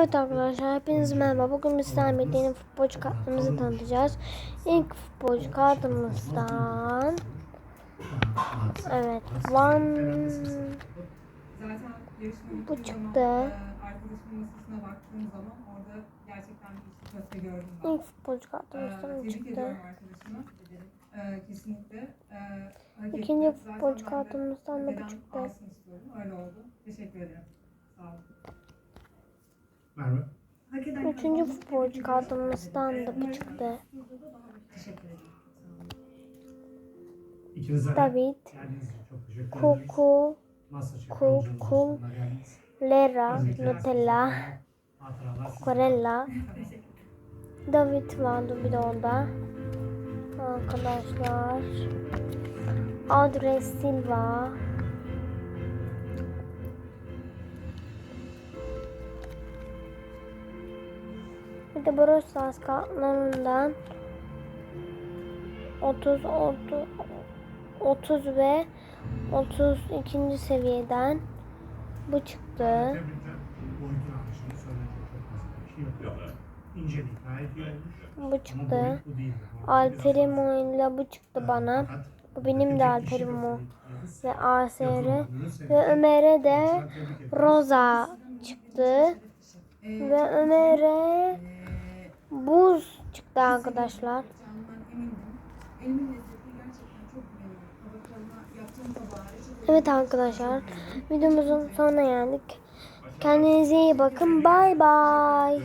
Evet arkadaşlar hepinize merhaba. Bugün biz birlikte yeni futbolcu kartlarımızı tanıtacağız. İlk futbolcu kartımızdan Evet Van Bu çıktı. ilk futbolcu kartımızdan çıktı. İkinci futbolcu kartımızdan da bu çıktı. Öyle oldu. Teşekkür ederim. Sağ olun. Merve. Üçüncü futbolcu ediyorum. da bu çıktı. Teşekkür ederim. David. Kuku, Masterchef Ku- yolculuğumuzun Ku- sonuna geldiniz. Lera. Nutella. Corella, David vardı bir de orada. Arkadaşlar. Andres Silva. Bir de Brawl kartlarından 30, 30, 30 ve 32. seviyeden bu çıktı. Bu çıktı. Alperimo ile bu çıktı bana. Bu benim de yapılmış. ve ASR ve Ömer'e de. Roza çıktı ve Ömer'e buz çıktı arkadaşlar. Evet arkadaşlar videomuzun sonuna geldik. Kendinize iyi bakın. Bay bay.